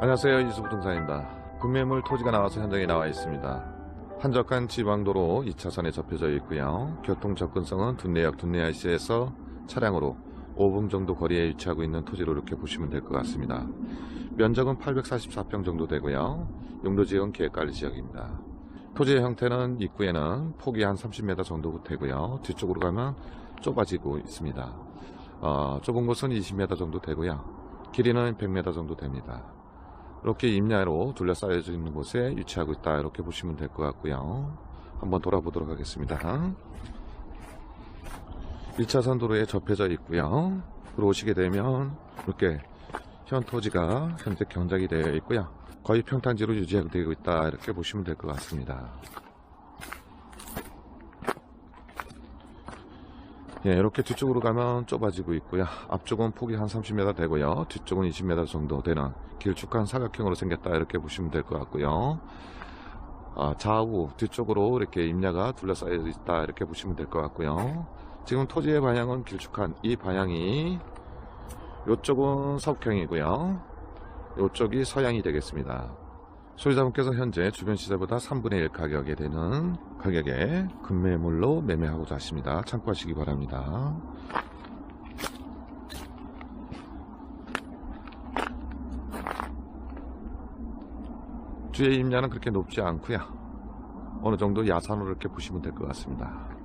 안녕하세요 이수부동산입니다. 금매물 토지가 나와서 현장에 나와 있습니다. 한적한 지방도로 2차선에 접혀져 있고요. 교통 접근성은 둔내역 둔내IC에서 차량으로 5분 정도 거리에 위치하고 있는 토지로 이렇게 보시면 될 것 같습니다. 면적은 844평 정도 되고요. 용도지역은 계획관리 지역입니다. 토지의 형태는 입구에는 폭이 한 30m 정도 되고요. 뒤쪽으로 가면 좁아지고 있습니다. 어, 좁은 곳은 20m 정도 되고요. 길이는 100m 정도 됩니다. 이렇게 임야로 둘러싸여져 있는 곳에 위치하고 있다. 이렇게 보시면 될 것 같고요. 한번 돌아보도록 하겠습니다. 1차선 도로에 접혀져 있고요. 들어오시게 되면 이렇게 현 토지가 현재 경작이 되어 있고요. 거의 평탄지로 유지되고 있다. 이렇게 보시면 될 것 같습니다 예, 이렇게 뒤쪽으로 가면 좁아지고 있고요. 앞쪽은 폭이 한 30m 되고요. 뒤쪽은 20m 정도 되는 길쭉한 사각형으로 생겼다 이렇게 보시면 될 것 같고요. 아, 좌우 뒤쪽으로 이렇게 임야가 둘러싸여 있다 이렇게 보시면 될 것 같고요. 지금 토지의 방향은 길쭉한 이 방향이 이쪽은 서북형이고요. 이쪽이 서양이 되겠습니다. 소유자분께서 현재 주변 시세보다 3분의 1 가격에 되는 가격에 금매물로 매매하고자 하십니다. 참고하시기 바랍니다. 주의 임야는 그렇게 높지 않고요. 어느 정도 야산으로 이렇게 보시면 될 것 같습니다.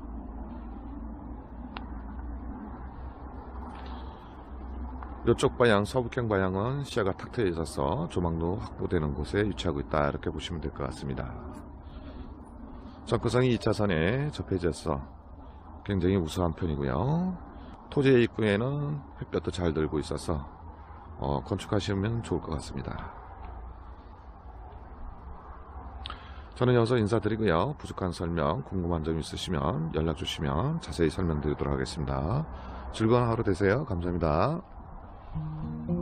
이쪽 방향, 서북형 방향은 시야가 탁 트여 있어서 조망도 확보되는 곳에 위치하고 있다. 이렇게 보시면 될 것 같습니다. 접근성이 2차선에 접해져서 굉장히 우수한 편이고요. 토지의 입구에는 햇볕도 잘 들고 있어서 어, 건축하시면 좋을 것 같습니다. 저는 여기서 인사드리고요. 부족한 설명, 궁금한 점 있으시면 연락 주시면 자세히 설명드리도록 하겠습니다. 즐거운 하루 되세요. 감사합니다. Oh.